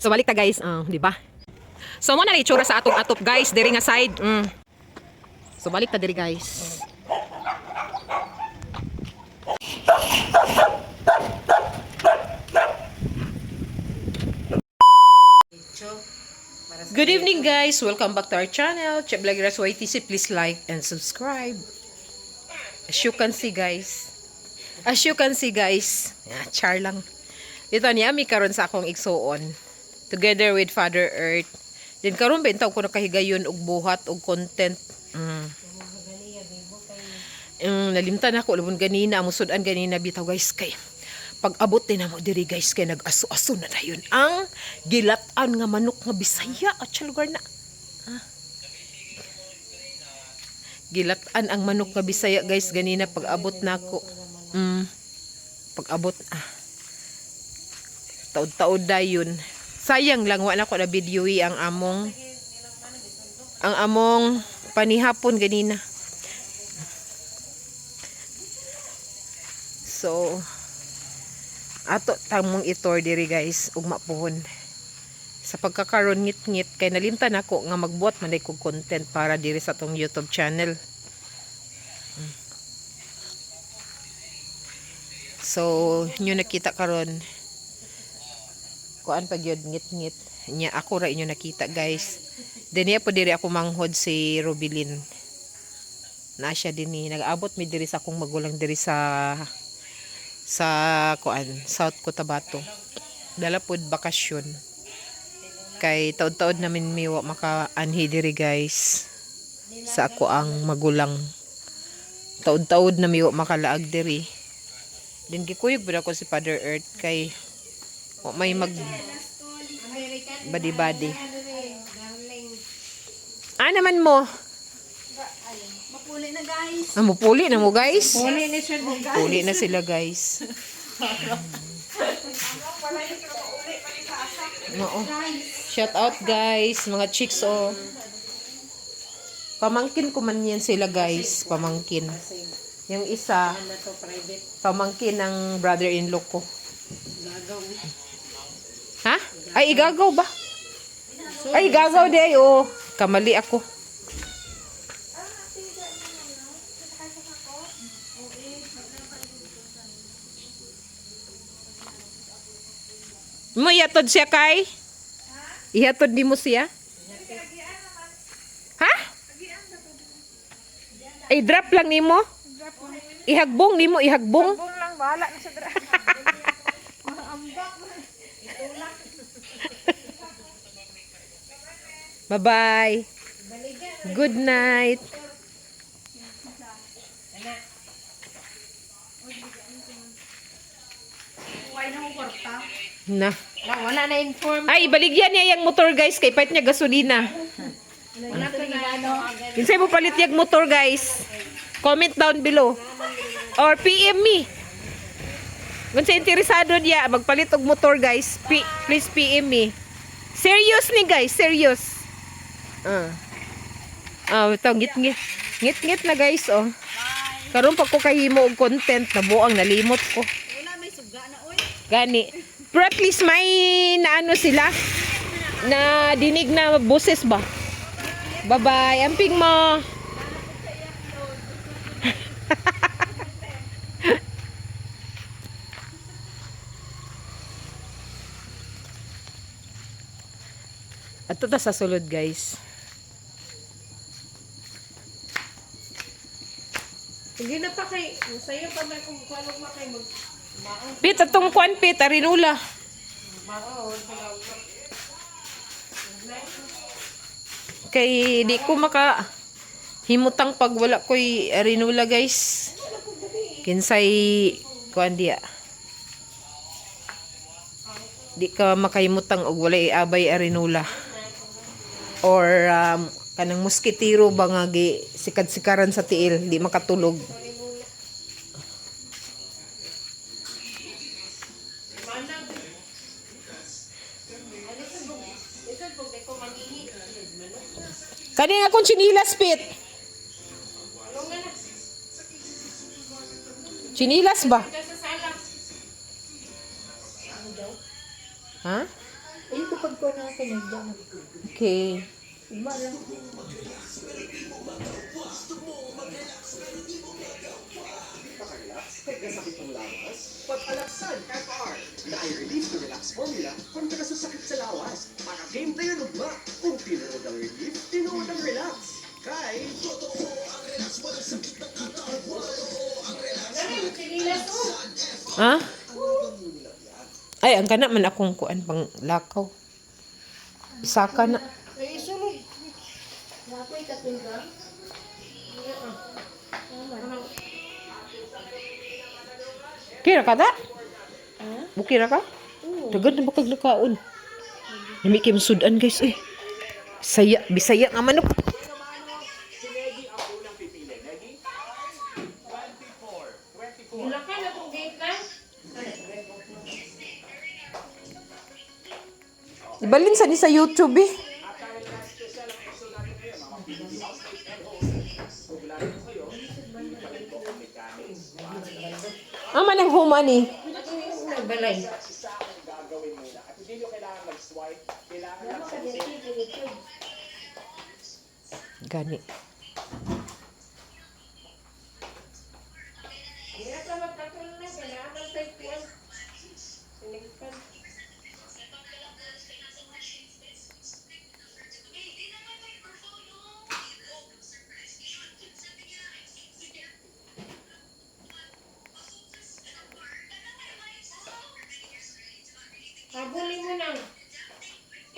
So balik ta guys, uh, di ba? So mo na itsura sa atong atop guys, diri nga side. Mm. So balik ta diri guys. Good evening guys! Welcome back to our channel. Chef Vloggers YTC. Please like and subscribe. As you can see guys. As you can see guys. Yeah, char lang. Dito niya mi karon sa akong igsuon. Together with Father Earth. Din karon bentaw ko nakahigayon og buhat og content. Mm. Mm, nalimtan ako labon ganina amusudan ganina bitaw guys kay pag abot din mo diri guys kay nag-aso-aso na dayon ang gilatan nga manok nga Bisaya at sa lugar na Ah. gilatan ang manok nga Bisaya guys ganina pag abot nako mm, pag abot ah taod-taod dayon sayang lang wala ko na video ang among ang among panihapon ganina. So ato tamong itor diri guys ug mapuhon. Sa pagkakaroon ngit-ngit kay nalimtan ako nga magbuhat man kog content para diri sa tong YouTube channel. So inyo nakita karon kuan pag yun ngit-ngit. Nya ako ra inyo nakita guys. Dinhi po diri ako manghod si Robilin na siya dinhi nag-abot mi diri sa akong magulang diri sa sa kuan South Cotabato. Dala pod bakasyon. Kay taod-taod namin miwa maka anhi diri guys sa ako ang magulang. Taod-taod na miwa makalaag diri. Din gikuyog bud ako si Father Earth kay wa may mag badi-badi ah naman mo Mapuli na guys. ah, mupuli na mo guys Puli na siya guys. Puli na sila guys. Oo. Shout out guys, mga chicks oh. Pamangkin ko man yan sila guys, pamangkin. Yung isa, pamangkin ng brother-in-law ko. Gagaw. Ha? Ay, igagaw ba? Ay, igagaw di ay, oh. Kamali ako. Mo ihatod siya kay? Ihatod di mo siya? Ha? Ay, drop lang nimo? Ihagbong nimo, ihagbong? Bong lang, bahala na siya dra. Bye-bye. Good night. Na. Wala, na inform. Ay, baligyan niya yung motor guys. Kay pait niya gasolina. Wala ko na mo palit yung motor guys. Comment down below. Or PM me. Kung sa interesado niya, magpalit og motor guys. P- please PM me. Serious ni guys, serious. Ah. Ah, ito, ngit-ngit. Ngit-ngit na guys, oh. Karon pa ko kahimo og content na buang nalimot ko. Wala may suga na oy. Gani. Pero at least may naano sila na dinig na boses ba? Bye-bye. Amping mo. At ito sa sulod guys. Hindi na pa kay, masaya pa may kung kwalong makay mag maong Pit, atong kwan pit, arinula. maong. Kay di ko maka himutang pag wala ko'y arinula guys. Kinsay kuan diya. Di ka makahimutang og wala abay arinula. Or um, kanang muskitiro ba nga gi sikad-sikaran sa tiil, di makatulog. Kani nga akong chinilas pit. Chinilas ba? Ha? Ayun ko pag ko na kinagda. Okay. Iba lang. Pag-alaksan, FR, na i-release ng Relax Formula kontra sa sakit sa lawas. Para game tayo lugma. Kung tinuod ang relief, tinuod ang relax. Kay Dali, sinilas mo. Ha? Ay, ang kana man akong kuan pang lakaw. Isa ka na. Ay, isulod. Nakoy katulga. Kira ka ta? Bukira ka? Dagad na bakag lakaon. Nami kay sudan guys eh. Saya, bisaya nga manok. Ibalin sa ni sa YouTube eh. Ah, manang huma ni. Ay, balay. Gani. Kaya ka magkatol na. Kailangan ng type yan. Sinigpan. Habulin mo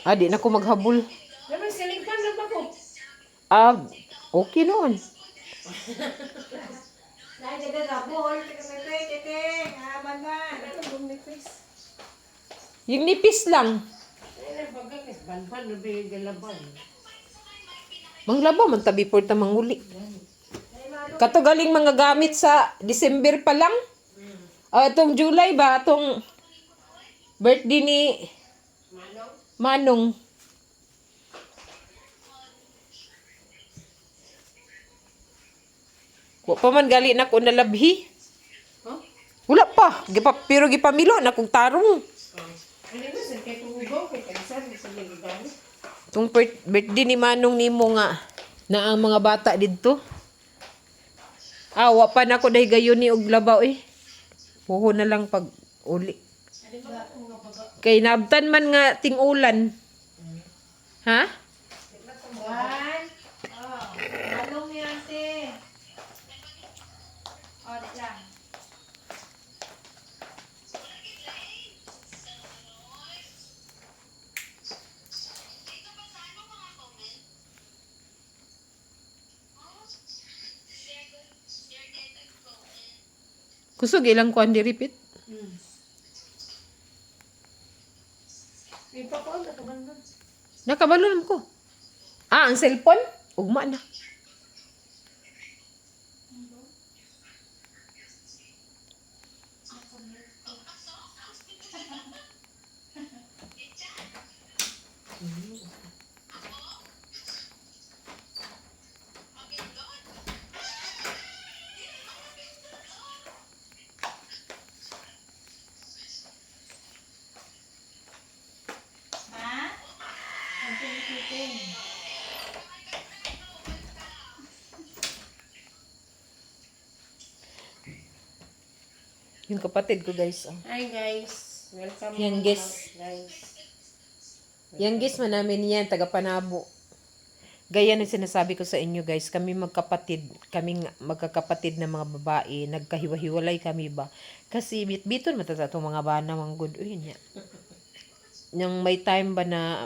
na. Ah, di na ko maghabol. Naman, sinigpan na ba ko? Ah, okay noon. Dahil ka na bol, tika tete, tete, haman na. Yung nipis lang. Ay, nabagang. Banban na ba yung galaban? Manglaba man tabi por ta manguli. Kato galing mga gamit sa December pa lang. Ah, itong July ba? Itong birthday ni Manong? Wa pa man gali na ko nalabhi. Huh? Wala pa. Gipa, pero gipamilo na kong tarong. Ano sa ligagamit. Itong birthday ni Manong nimo nga na ang mga bata didto. Ah, wa pa na ako dahil gayon ni og labaw eh. Puho na lang pag uli. Kay naabtan man nga tingulan. Ha? One. Oh, malong ni ate. Oh, di lang. Kusog ilang kuan di repeat. May papaon na kabanda. Nakabalo naman ko. Ah, ang cellphone? Ugma na. Ha? Yung kapatid ko guys. Oh. Hi guys. Welcome Yan, guys. guys. Yang guys man namin yan, taga Panabo. Gaya ng sinasabi ko sa inyo guys, kami magkapatid, kaming magkakapatid na mga babae, nagkahiwa-hiwalay kami ba? Kasi bit-biton matata itong mga bana mga good. Uy, niya. Nang may time ba na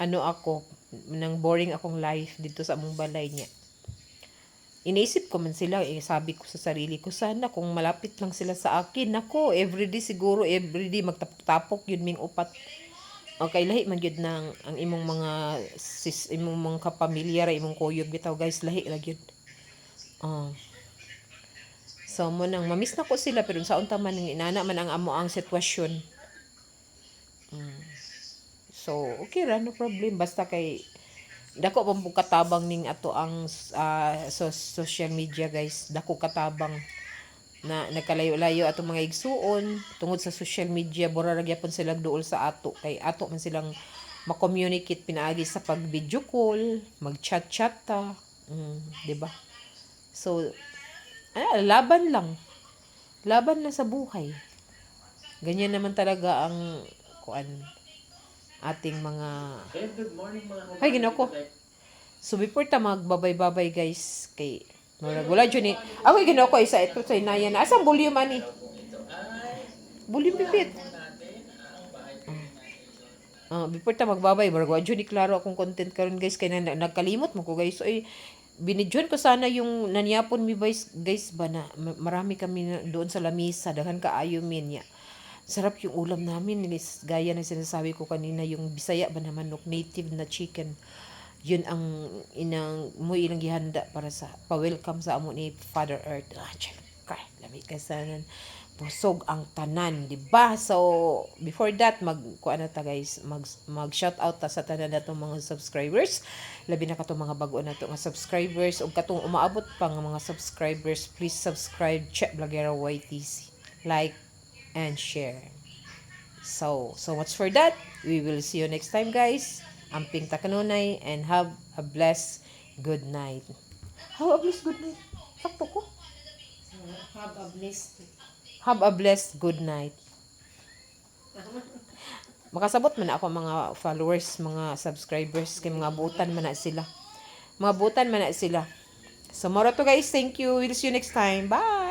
ano ako, nang boring akong life dito sa among balay niya. Iniisip ko man sila, eh, sabi ko sa sarili ko, sana kung malapit lang sila sa akin, nako, everyday siguro, everyday magtapok yun ming upat. Okay, lahi man gyud nang ang imong mga sis imong mga kapamilya ra imong kuyog bitaw guys, lahi ra gyud. Oh. So mo nang mamiss na ko sila pero sa unta man inana man ang amo ang sitwasyon. Mm. So okay ra no problem basta kay dako pa po katabang ning ato ang ah, so, social media guys dako katabang na nagkalayo-layo atong mga igsuon tungod sa social media bura ra gyapon silang duol sa ato kay ato man silang ma-communicate pinaagi sa pag video call, mag-chat-chat ta. Mm, 'di ba? So ah, laban lang. Laban lang sa buhay. Ganyan naman talaga ang kuan ating mga good morning mga Ay, ginoo ko. So before ta magbabay-babay guys kay Murag wala dyan eh. Ako ginoo ko isa ito sa inayan. Asang volume ani? Volume pipit. Ah, before ta magbabay, murag wa dyan ni klaro akong content karon guys kay na, nagkalimot mo ko guys. So, ay, binidyon ko sana yung nanyapon mi guys, guys ba na ma- marami kami na, doon sa lamisa, daghan ka ayo min ya. Sarap yung ulam namin, gaya ng sinasabi ko kanina, yung bisaya ba na manok, native na chicken. Yun ang inang mo ilang gihanda para sa pa-welcome sa amo ni Father Earth. Ah, tiyan, kay, lami ka sanan. Busog ang tanan, di ba? So, before that, mag, kuha na ta guys, mag, mag shout out ta sa tanan na mga subscribers. Labi na katong mga bago na to nga subscribers. O katong umaabot pa nga mga subscribers, please subscribe, check Blagera YTC. Like, and share. So, so much for that. We will see you next time, guys. Amping takanunay and have a blessed good night. Have a blessed good night. Sakto ko. Have a blessed Have a blessed good night. Makasabot man ako mga followers, mga subscribers, kay mga butan man na sila. Mga butan man na sila. So, moro to guys. Thank you. We'll see you next time. Bye!